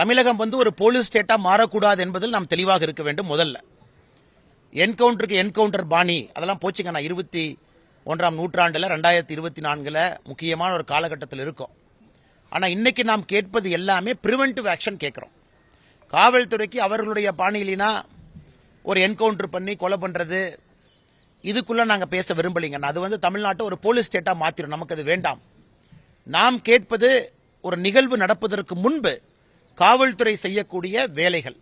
தமிழகம் வந்து ஒரு போலீஸ் ஸ்டேட்டாக மாறக்கூடாது என்பதில் நாம் தெளிவாக இருக்க வேண்டும் முதல்ல. என்கவுண்டருக்கு என்கவுண்டர் பாணி அதெல்லாம் போச்சுங்க நான் இருபத்தி ஒன்றாம் நூற்றாண்டில் ரெண்டாயிரத்தி இருபத்தி நான்கில் முக்கியமான ஒரு காலகட்டத்தில் இருக்கோம். ஆனால் இன்றைக்கி நாம் கேட்பது எல்லாமே ப்ரிவென்டிவ் ஆக்ஷன் கேட்குறோம். காவல்துறைக்கு அவர்களுடைய பாணியிலினா ஒரு என்கவுண்டர் பண்ணி கொலை பண்ணுறது இதுக்குள்ளே நாங்கள் பேச விரும்பலைங்க. அது வந்து தமிழ்நாட்டை ஒரு போலீஸ் ஸ்டேட்டாக மாற்றிடும் நமக்கு அது வேண்டாம். நாம் கேட்பது ஒரு நிகழ்வு நடப்பதற்கு முன்பு காவல்துறை செய்யக்கூடிய வேலைகள்.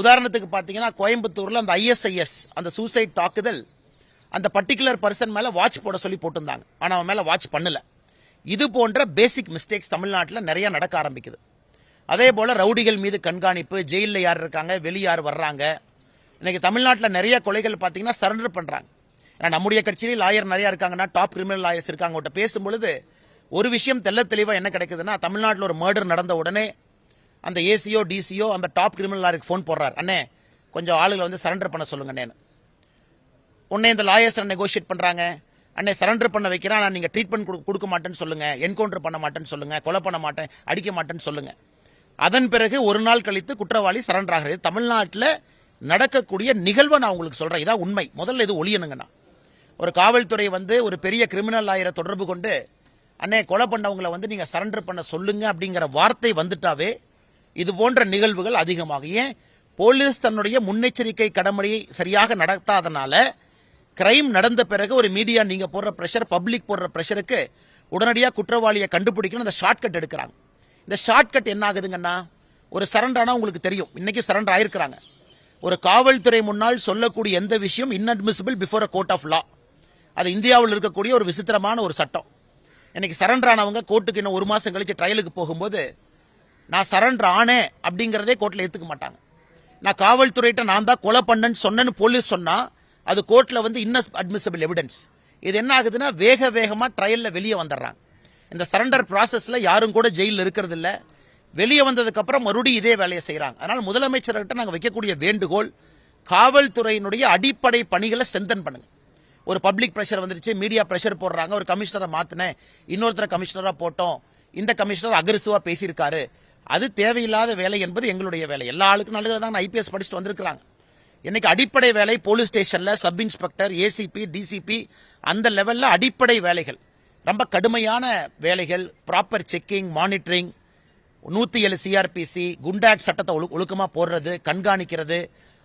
உதாரணத்துக்கு பார்த்தீங்கன்னா கோயம்புத்தூரில் அந்த ஐஎஸ்ஐஎஸ் அந்த சூசைட் தாக்குதல் அந்த பர்டிகுலர் பர்சன் மேலே வாட்ச் போட சொல்லி போட்டிருந்தாங்க. ஆனால் அவன் மேலே வாட்ச் பண்ணலை. இது போன்ற பேசிக் மிஸ்டேக்ஸ் தமிழ்நாட்டில் நிறையா நடக்க ஆரம்பிக்குது. அதே போல் ரவுடிகள் மீது கண்காணிப்பு ஜெயிலில் யார் இருக்காங்க வெளியே யார் வர்றாங்க. இன்றைக்கி தமிழ்நாட்டில் நிறைய கொலைகள் பார்த்தீங்கன்னா சரண்டர் பண்ணுறாங்க ஏன்னா நம்முடைய கட்சியில் லாயர் நிறையா இருக்காங்கன்னா டாப் கிரிமினல் லாயர்ஸ் இருக்காங்க. அவங்கள்ட்ட பேசும்பொழுது ஒரு விஷயம் தெல்ல தெளிவாக என்ன கிடைக்குதுன்னா தமிழ்நாட்டில் ஒரு மர்டர் நடந்த உடனே அந்த ஏசியோ டிசியோ அந்த டாப் கிரிமினல் லாயருக்கு ஃபோன் போடுறார். அண்ணே கொஞ்சம் ஆளுகளை வந்து சரண்டர் பண்ண சொல்லுங்க அண்ணேன்னு. உடனே இந்த லாயர்ஸ் நெகோஷியேட் பண்ணுறாங்க அண்ணே சரண்டர் பண்ண வைக்கிறேன் ஆனால் நீங்கள் ட்ரீட்மெண்ட் கொடுக்க மாட்டேன்னு சொல்லுங்கள் என்கவுண்டர் பண்ண மாட்டேன்னு சொல்லுங்கள் கொலை பண்ண மாட்டேன் அடிக்க மாட்டேன்னு சொல்லுங்கள் அதன் பிறகு ஒரு நாள் கழித்து குற்றவாளி சரண்டர் ஆகிறது தமிழ்நாட்டில் நடக்கக்கூடிய நிகழ்வை நான் உங்களுக்கு சொல்கிறேன் இதான் உண்மை. முதல்ல இது ஒழியணுங்கண்ணா ஒரு காவல்துறை வந்து ஒரு பெரிய கிரிமினல் லாயரை தொடர்பு கொண்டு அண்ணே கொலை பண்ணவங்களை வந்து நீங்கள் சரண்டர் பண்ண சொல்லுங்க அப்படிங்கிற வார்த்தை வந்துட்டாவே இது போன்ற நிகழ்வுகள் அதிகமாகும். ஏன்? போலீஸ் தன்னுடைய முன்னெச்சரிக்கை கடமையை சரியாக நடத்தாதனால கிரைம் நடந்த பிறகு ஒரு மீடியா நீங்க போடுற ப்ரெஷர் பப்ளிக் போடுற ப்ரெஷருக்கு உடனடியாக குற்றவாளியை கண்டுபிடிக்கணும். அந்த ஷார்ட்கட் எடுக்கிறாங்க. இந்த ஷார்ட்கட் என்ன ஆகுதுங்கன்னா ஒரு சரண்டானா உங்களுக்கு தெரியும். இன்னைக்கு சரண்டர் ஆயிருக்கிறாங்க. ஒரு காவல்துறை முன்னால் சொல்லக்கூடிய எந்த விஷயம் inadmissible before a court of law அது இந்தியாவில் இருக்கக்கூடிய ஒரு விசித்திரமான ஒரு சட்டம். இன்னைக்கு சரண்டர் ஆனவங்க கோர்ட்டுக்கு இன்னும் ஒரு மாதம் கழிச்சு ட்ரையலுக்கு போகும்போது நான் சரண்டர் ஆனேன் அப்படிங்கிறதே கோர்ட்டில் ஏற்றுக்க மாட்டாங்க. நான் காவல்துறையிட்ட நான் தான் கொலை பண்ணேன்னு சொன்னேன்னு போலீஸ் சொன்னால் அது கோர்ட்டில் வந்து இன்னஸ் அட்மிசபிள் எவிடன்ஸ். இது என்ன ஆகுதுன்னா வேக வேகமாக ட்ரையலில் வெளியே வந்துடுறாங்க. இந்த சரண்டர் ப்ராசஸில் யாரும் கூட ஜெயிலில் இருக்கிறது இல்லை வெளியே வந்ததுக்கப்புறம் மறுபடியும் இதே வேலையை செய்கிறாங்க அதனால் முதலமைச்சர்கிட்ட நாங்கள் வைக்கக்கூடிய வேண்டுகோள் காவல்துறையினுடைய அடிப்படை பணிகளை ஸ்ட்ரென்தன் பண்ணுங்க. ஒரு பப்ளிக் ப்ரெஷர் வந்துருச்சு மீடியா ப்ரெஷர் போடுறாங்க ஒரு கமிஷனரை மாற்றினேன் இன்னொருத்தர கமிஷனராக போட்டோம் இந்த கமிஷனர் அக்ரெசிவாக பேசியிருக்காரு அது தேவையில்லாத வேலை என்பது எங்களுடைய வேலை. எல்லா ஆளுக்கும் நல்லது தான் ஐபிஎஸ் படிச்சுட்டு வந்திருக்கிறாங்க. இன்னைக்கு அடிப்படை வேலை போலீஸ் ஸ்டேஷனில் சப் இன்ஸ்பெக்டர் ஏசிபி டிசிபி அந்த லெவலில் அடிப்படை வேலைகள். ரொம்ப கடுமையான வேலைகள். ப்ராப்பர் செக்கிங் மானிட்டரிங் நூற்றி ஏழு சிஆர்பிசி குண்டாட் சட்டத்தை ஒழு ஒழுக்கமாக போடுறது கண்காணிக்கிறது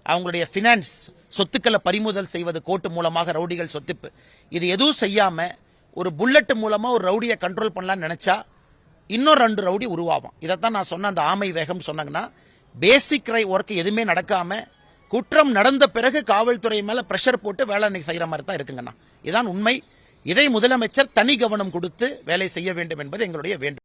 அவங்களுடைய ஃபினான்ஸ் சொத்துக்களை பறிமுதல் செய்வது கோர்ட்டு மூலமாக ரவுடிகள் சொத்துப்பு இது எதுவும் செய்யாமல் ஒரு புல்லட் மூலமாக ஒரு ரவுடியை கண்ட்ரோல் பண்ணலாம்னு நினச்சா இன்னும் ரெண்டு ரவுடி உருவாகும் இதைத்தான் நான் சொன்ன அந்த ஆமை வேகம் சொன்னாங்கன்னா பேசிக் ரை ஒர்க் எதுவுமே நடக்காம குற்றம் நடந்த பிறகு காவல்துறை மேல பிரஷர் போட்டு வேலை செய்கிற மாதிரி தான் இருக்குங்கண்ணா. இதான் உண்மை. இதை முதலமைச்சர் தனி கவனம் கொடுத்து வேலை செய்ய வேண்டும் என்பது எங்களுடைய வேண்டும்